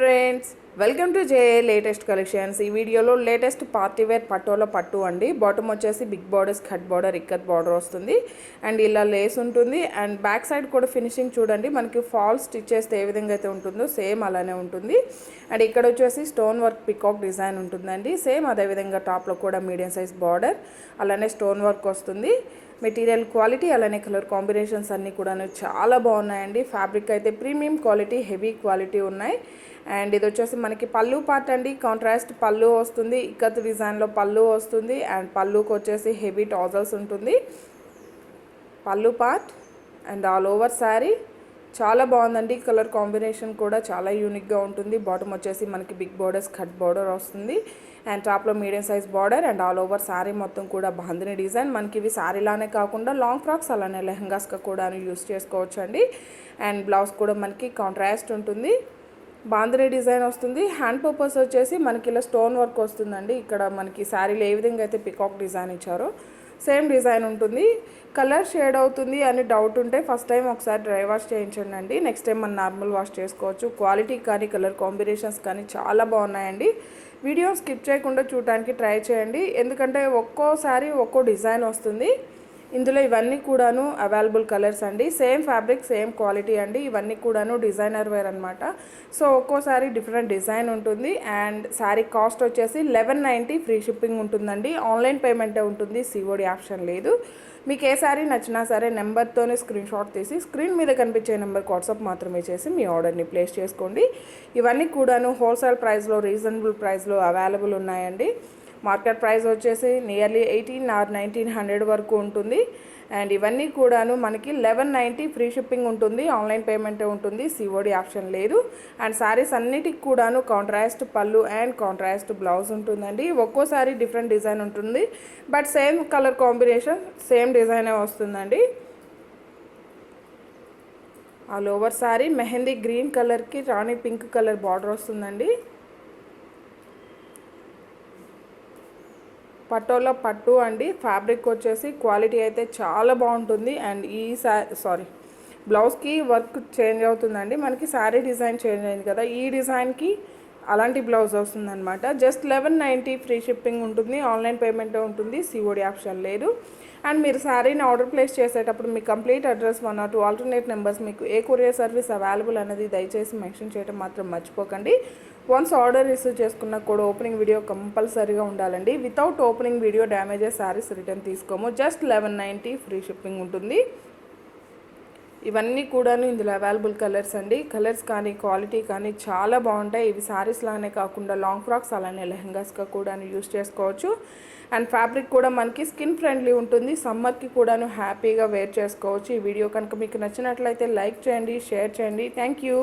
friends. Welcome to J latest collections. ఈ వీడియోలో latest party wear పట్టోలో పట్టు అండి. బాటమ్ వచ్చేసి big borders cut border ikat border వస్తుంది. అండ్ ఇలా లేస్ ఉంటుంది. అండ్ బ్యాక్ సైడ్ కూడా ఫినిషింగ్ చూడండి. మనకి ఫాల్ స్టిచ్ చేస్తే ఏ విధంగా అయితే ఉంటుందో సేమ్ అలానే ఉంటుంది. అండ్ ఇక్కడ వచ్చేసి స్టోన్ వర్క్ పికాక్ డిజైన్ ఉంటుందండి. సేమ్ అదేవిధంగా టాప్లో కూడా మీడియం సైజ్ బార్డర్ అలానే స్టోన్ వర్క్ వస్తుంది. మెటీరియల్ క్వాలిటీ అలానే కలర్ కాంబినేషన్స్ అన్నీ కూడాను చాలా బాగున్నాయండి. ఫ్యాబ్రిక్ అయితే ప్రీమియం క్వాలిటీ హెవీ క్వాలిటీ ఉన్నాయి. అండ్ ఇది వచ్చేసి మనకి పళ్ళు పార్ట్ అండి. కాంట్రాస్ట్ పళ్ళు వస్తుంది. ఇక్కత్ డిజైన్లో పళ్ళు వస్తుంది. అండ్ పళ్ళుకి వచ్చేసి హెవీ టాజల్స్ ఉంటుంది. Pallu part and all over sari చాలా బాగుందండి. కలర్ కాంబినేషన్ కూడా చాలా యూనిక్గా ఉంటుంది. బాటమ్ వచ్చేసి మనకి బిగ్ బార్డర్స్ కట్ బార్డర్ వస్తుంది. అండ్ టాప్లో medium size border and all over sari మొత్తం కూడా బాందిని డిజైన్ మనకి ఇవి శారీలానే కాకుండా లాంగ్ ఫ్రాక్స్ అలానే లెహంగాస్గా కూడా యూస్ చేసుకోవచ్చు అండి అండ్ బ్లౌజ్ కూడా మనకి కాంట్రాస్ట్ ఉంటుంది. బాంద్రీ డిజైన్ వస్తుంది. హ్యాండ్ పర్పస్ వచ్చేసి మనకి ఇలా స్టోన్ వర్క్ వస్తుందండి. ఇక్కడ మనకి శారీలు ఏ విధంగా అయితే పికాక్ డిజైన్ ఇచ్చారో సేమ్ డిజైన్ ఉంటుంది. కలర్ షేడ్ అవుతుంది అని డౌట్ ఉంటే ఫస్ట్ టైం ఒకసారి డ్రై వాష్ చేయించండి అండి. నెక్స్ట్ టైం మనం నార్మల్ వాష్ చేసుకోవచ్చు. క్వాలిటీ కానీ కలర్ కాంబినేషన్స్ కానీ చాలా బాగున్నాయండి. వీడియో స్కిప్ చేయకుండా చూడటానికి ట్రై చేయండి. ఎందుకంటే ఒక్కోసారి ఒక్కో డిజైన్ వస్తుంది. ఇందులో ఇవన్నీ కూడాను అవైలబుల్ కలర్స్ అండి. సేమ్ ఫ్యాబ్రిక్ సేమ్ క్వాలిటీ అండి. ఇవన్నీ కూడాను డిజైనర్ వేర్ అనమాట సో ఒక్కోసారి డిఫరెంట్ డిజైన్ ఉంటుంది. అండ్ శారీ కాస్ట్ వచ్చేసి లెవెన్ నైంటీ ఫ్రీ షిప్పింగ్ ఉంటుందండి. ఆన్లైన్ పేమెంటే ఉంటుంది. సిఓడి ఆప్షన్ లేదు. మీకు ఏ శారీ నచ్చినా సరే నెంబర్తోనే స్క్రీన్ షాట్ తీసి స్క్రీన్ మీద కనిపించే నెంబర్కి వాట్సాప్ మాత్రమే చేసి మీ ఆర్డర్ని ప్లేస్ చేసుకోండి. ఇవన్నీ కూడాను హోల్సేల్ ప్రైస్లో రీజనబుల్ ప్రైస్లో అవైలబుల్ ఉన్నాయండి. మార్కెట్ ప్రైస్ వచ్చేసి nearly eighteen or nineteen hundred వరకు ఉంటుంది. అండ్ ఇవన్నీ కూడాను మనకి లెవెన్ నైంటీ ఫ్రీ షిప్పింగ్ ఉంటుంది. ఆన్లైన్ పేమెంటే ఉంటుంది. సిఓడి ఆప్షన్ లేదు. అండ్ శారీస్ అన్నిటికి కూడాను contrast pallu and contrast blouse ఉంటుందండి. ఒక్కోసారి డిఫరెంట్ డిజైన్ ఉంటుంది. But same colour combination same డిజైనే వస్తుందండి. ఆ లోవర్ శారీ మెహందీ గ్రీన్ కలర్కి రాణి పింక్ కలర్ బార్డర్ వస్తుందండి. పట్టోలో పట్టు అండి. ఫ్యాబ్రిక్ వచ్చేసి క్వాలిటీ అయితే చాలా బాగుంటుంది. అండ్ ఈ సారీ బ్లౌజ్కి వర్క్ చేంజ్ అవుతుందండి. మనకి శారీ డిజైన్ చేంజ్ అయింది కదా ఈ డిజైన్కి అలాంటి బ్లౌజ్ వస్తుందన్నమాట. Just eleven ninety free shipping ఉంటుంది. ఆన్లైన్ పేమెంట్ ఉంటుంది. సిఓడి ఆప్షన్ లేదు. అండ్ మీరు శారీని ఆర్డర్ ప్లేస్ చేసేటప్పుడు మీ complete address one or two alternate numbers మీకు ఏ కొరియర్ సర్వీస్ అవైలబుల్ అనేది దయచేసి మెన్షన్ చేయడం మాత్రం మర్చిపోకండి. వన్స్ ఆర్డర్ రిసీవ్ చేసుకున్న కూడా ఓపెనింగ్ వీడియో కంపల్సరీగా ఉండాలండి. Without opening video damages saris return తీసుకోము. Just eleven ninety free shipping ఉంటుంది. ఇవన్నీ కూడాను ఇందులో అవైలబుల్ కలర్స్ అండి. కలర్స్ కానీ క్వాలిటీ కానీ చాలా బాగుంటాయి. ఇవి శారీస్ లానే కాకుండా లాంగ్ ఫ్రాక్స్ అలానే లెహంగాస్గా కూడా యూస్ చేసుకోవచ్చు. అండ్ ఫ్యాబ్రిక్ కూడా మనకి స్కిన్ ఫ్రెండ్లీ ఉంటుంది. సమ్మర్కి కూడాను హ్యాపీగా వేర్ చేసుకోవచ్చు. ఈ వీడియో కనుక మీకు నచ్చినట్లయితే లైక్ చేయండి షేర్ చేయండి. Thank you